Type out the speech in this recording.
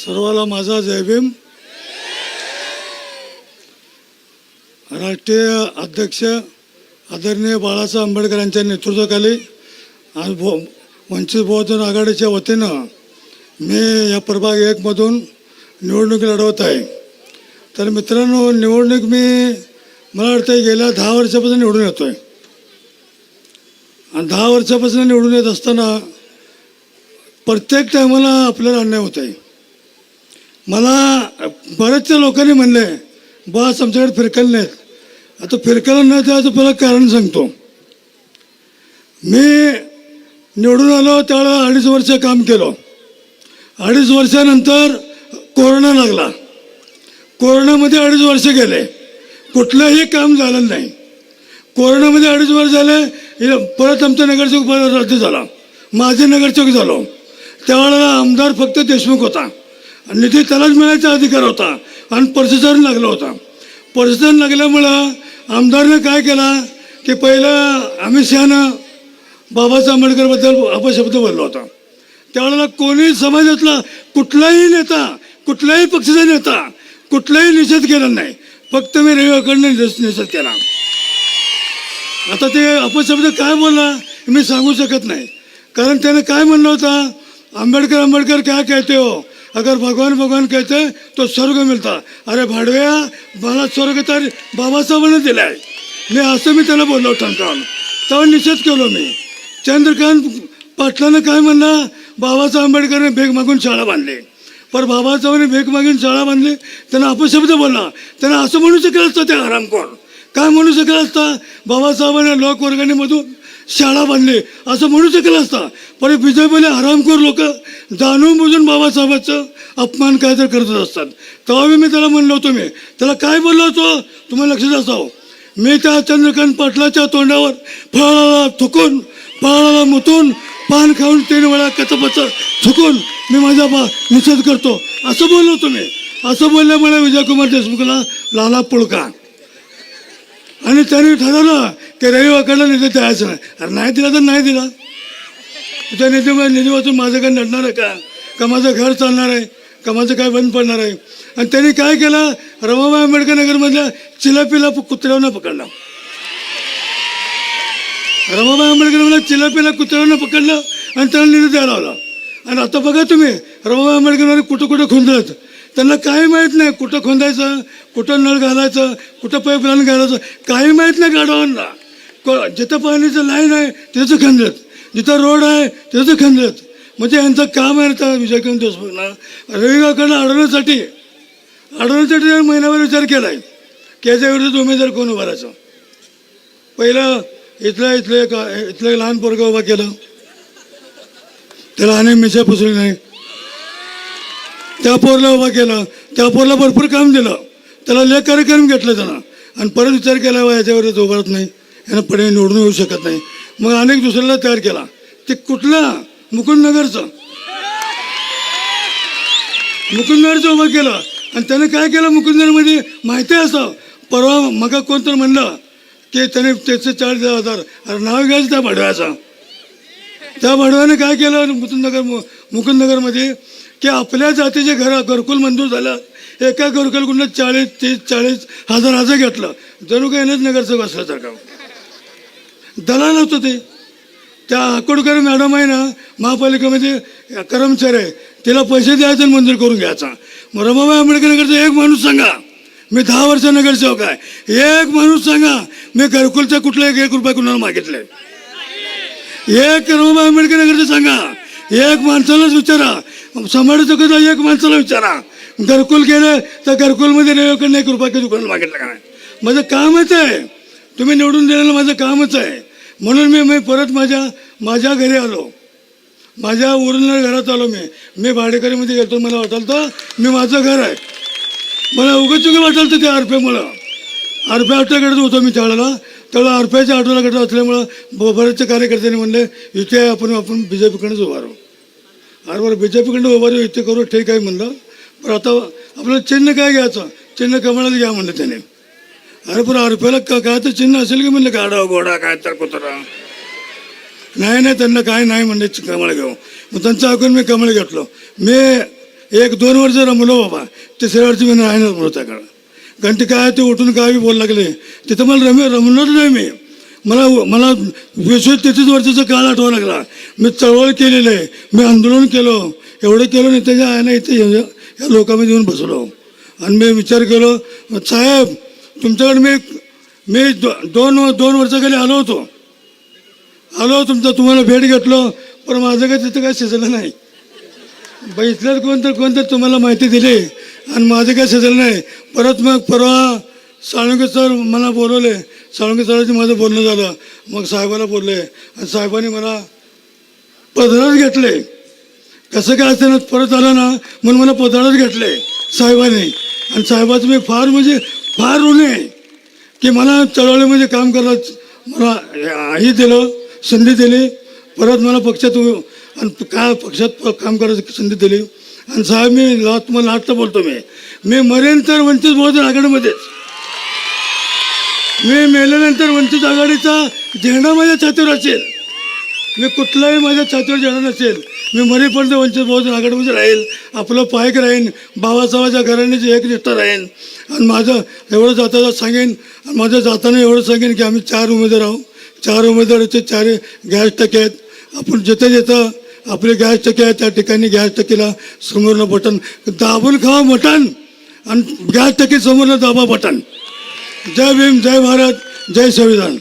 सर्वाला माझा जय भीम. राष्ट्रीय अध्यक्ष आदरणीय बाळासाहेब आंबेडकर यांच्या नेतृत्वाखाली आज भो वंचित बहुजन आघाडीच्या वतीनं मी या प्रभाग एकमधून निवडणूक लढवत आहे. तर मित्रांनो निवडणूक मी मला वाटतं गेल्या दहा वर्षापासून निवडून येतो आहे आणि दहा वर्षापासून निवडून येत असताना प्रत्येक टायमाला आपल्याला अन्याय होत आहे. मला बऱ्याचशा लोकांनी म्हणले बस आमच्याकडे फिरकल नाहीत. आता फिरकलं नाही त्याचं पहिलं कारण सांगतो. मी निवडून आलो त्यावेळेला अडीच वर्ष काम केलं. अडीच वर्षानंतर कोरोना लागला. कोरोनामध्ये अडीच वर्ष गेले. कुठलंही काम झालं नाही. कोरोनामध्ये अडीच वर्ष झाले परत आमचा नगरसेवक पद रद्द झाला. माझे नगरसेवक झालो. त्यावेळेला आमदार फक्त देशमुख होता. आणि निधी त्यालाच मिळायचा अधिकार होता. आणि प्रशासन लागला होता. प्रशासन लागल्यामुळं आमदारनं काय केला? की पहिलं अमित शहानं बाबासाहेब आंबेडकरबद्दल अपशब्द बोलला होता. त्यावेळेला कोणी समाजातला कुठलाही नेता कुठल्याही पक्षाचा नेता कुठलाही निषेध केला नाही. फक्त मी रविवाकडनं निषेध केला. आता ते अपशब्द काय बोलला मी सांगू शकत नाही. कारण त्याने काय म्हणलं होतं? आंबेडकर आंबेडकर काय कहते हो? अगर भगवान भगवान कहते तो स्वर्ग मिळता अरे भाडव्या मला स्वर्ग तर बाबासाहेबांनी दिला आहे मी असं मी त्याला बोललो ठणकावून तेव्हा निषेध केलो मी। चंद्रकांत पाटलानं काय म्हणलं बाबासाहेब आंबेडकरने भेग मागून शाळा बांधली। पर बाबासाहेबांनी भेग मागून शाळा बांधली त्यांना अपशब्द बोलला। त्यांना असं म्हणू शकलं असतं ते हरामखोर काय म्हणू शकलं असता? बाबासाहेबांनी लोकवर्गणीमधून शाळा बांधली असं म्हणू शकलं असता? पण बीजेपीने आरामखोर लोक जाणून बुजून बाबासाहेबांचं अपमान काय तर करतच असतात. तेव्हावी मी त्याला म्हणलो होतो मी त्याला काय बोललो होतो? तुम्हाला लक्षात असावं मी त्या चंद्रकांत पाटलाच्या तोंडावर फळाला थुकून फळाला मुतून पान खाऊन तीन वेळा कचपच थुकून मी माझा बा निषेध करतो. असं बोललो होतो मी. असं बोलल्यामुळे विजयकुमार देशमुखला लाला पुळका. आणि त्यांनी ठरवलं की रविवाकडला निधी द्यायचं नाही अरे नाही दिला तर नाही दिला. त्या निधी निधी वाचून माझं काय नडणार आहे का? का माझं घर चालणार आहे? का माझं काय बंद पडणार आहे? आणि त्यांनी काय केलं? रमाबाई आंबेडकर नगरमधल्या चिलापीला कुत्र्यावरनं पकडला. रमाबाई आंबेडकर चिलापीला कुत्र्यावरनं पकडलं आणि त्यांना निधी द्यायला लावला. आणि आता बघा तुम्ही रमाबाई आंबेडकर कुठं कुठं खोंदत त्यांना काही माहीत नाही कुठं खोंदायचं कुठं नळ घालायचं कुठं पाईपलाईन घालायचं. काही माहीत नाही गाडवांना जिथं पाण्याचं लाईन आहे त्याचं खंदत जिथं रोड आहे त्याचं खंदत म्हणजे यांचं काम आहे त्या विजयकांत देशमुखना रविवारकडनं अडवण्यासाठी अडवण्यासाठी त्यांनी महिनाभर विचार केला आहे की याच्या विरुद्ध उमेदवार कोण उभारायचा पहिलं इथलं इथलं एक इथलं एक लहान पोरगं उभा केलं. त्याला अनेक मिशा पुसली नाही. त्या पोरला उभा केलं. त्या पोरला भरपूर काम दिलं. त्याला लेख कार्यक्रम घेतलं त्यानं. आणि परत विचार केला बा याच्यावर तो उभारत नाही. यानं पुढे निवडून येऊ शकत नाही. मग अनेक दुसऱ्याला तयार केला. ते कुठला? मुकुंदनगरचं. मुकुंदनगरचं उभं केलं. आणि त्यानं काय केलं मुकुंदनगरमध्ये माहिती असं? परवा मग कोणतं म्हणलं की त्याने त्याचे चाळीस हजार अरे नाव घ्यायचं त्या भाडव्याचं. त्या भाडव्याने काय केलं मुकुंदनगर मुकुंदनगरमध्ये? की आपल्या जातीचे घर घरकुल मंजूर झालं. एका घरकुलकडून चाळीस तीस चाळीस हजार हजार घेतलं. जणू काही नगरसेवक असल्यासारखं. दलाल होतं ते. त्या अकोडकर मॅडम आहे ना महापालिकेमध्ये कर्मचारी आहे. तिला पैसे द्यायचे आणि मंजूर करून घ्यायचा. मग रमाबाई आंबेडकरनगरचा एक माणूस सांगा. मी दहा वर्ष नगरसेवक आहे. एक माणूस सांगा मी घरकुलचा कुठला एक एक रुपया कुणाला मागितले? एक रमाबाई आंबेडकरनगरचं सांगा. एक माणसालाच विचारा. समाजाचं एक माणसाला विचारा. घरकुल केलं तर घरकुलमध्ये रेल्वेकडनं एक रुपये कधी दुकान मागितलं का नाही? माझं कामच आहे. तुम्ही निवडून दिलेलं माझं कामच आहे. म्हणून मी मी परत माझ्या माझ्या घरी आलो. माझ्या ओरिजिनल घरात आलो मी. मी भाडेकरीमध्ये गेलो मला वाटलं तर मी माझं घर आहे. मला उगच चुकी वाटलं तर ते आरपेमुळं आरपे आठवड्याकडे होतो मी त्यावेळेला त्यावेळेला आरपेच्या आठवड्याकडे असल्यामुळं ब- बरेचसे कार्यकर्त्यांनी म्हणले इथे आपण आपण बी जे पीकडेच उभारू अरे बरं बी जे पीकडनं उभारू इथे करू ठीक आहे म्हणलं. पण आता आपलं चिन्ह काय घ्यायचं? चिन्ह कमळात घ्या म्हणलं त्याने. अरे पण आरपेला का काय तर चिन्ह असेल की म्हणलं गाडा घोडा काय तर कुत्रा. नाही नाही त्यांना काय नाही म्हणले कमळ घेऊ मग त्यांचं ऐकून मी कमळ घेतलो. मी एक दोन वर्ष रमलो बाबा. तिसऱ्या वर्षी मी नाही रमलो त्याकडं. कारण ते काय ते उठून काय बोल लागले. तिथं मला रमे रमलोच नाही मी. मला मला वीस तेहतीस वर्षाचा काळ आठवा लागला. मी चळवळ केलेलं आहे. मी आंदोलन केलं. एवढं केलं नाही त्याच्या आयला इथे या या लोकांमध्ये येऊन बसलो. आणि मी विचार केलो साहेब तुमच्याकडे मी मी दो दोन दोन वर्षाखाली आलो होतो. आलो तुमचं तुम्हाला भेट घेतलो पण माझं काय तिथं काय शिजलं नाही. बाई इथल्याच कोण तर तुम्हाला माहिती दिली आणि माझं काय शिजलं नाही. परत मग परवा साळुंके सर मला बोलवले साळुंके सरांचं माझं बोलणं झालं. मग साहेबाला बोलले आणि साहेबांनी मला पदरात घेतले. कसं काय असतं ना परत आलं ना म्हणून मला पदरात घेतले साहेबांनी. आणि साहेबाचं मी फार म्हणजे फार ऋणी आहे. की मला चळवळीमध्ये काम करायला मला हे दिलं संधी दिली. परत मला पक्षात आणि का पक्षात प- काम करायची संधी दिली? आणि साहेब मी लात मला लाटतं बोलतो मी. मी मरेन तर वंचित बहुजन आघाडीमध्येच. मी मेल्यानंतर वंचित आघाडीचा झेंडा माझ्या छातीवर असेल. मी कुठलाही माझ्या छातीवर झेंडा नसेल. मी मरेपर्यंत म्हणजे वंचित बहुजन आघाडीमध्ये राहील. आपलं पायक राहीन बाबासाहेबाच्या घराण्याची एक निष्ठा राहीन. आणि माझं एवढं जाता सांगेन आणि माझं जाताना एवढं सांगेन की आम्ही चार उमेदवार आहोत. चार उमेदवाराचे चार गॅस टक्के आहेत. आपण जिथे जिथं आपले गॅस टक्के आहेत त्या ठिकाणी गॅस टक्केला समोरनं बटन. दाबून खावा मटण आणि गॅस टक्के समोरनं दाबा बटन जय भीम जय भारत जय संविधान.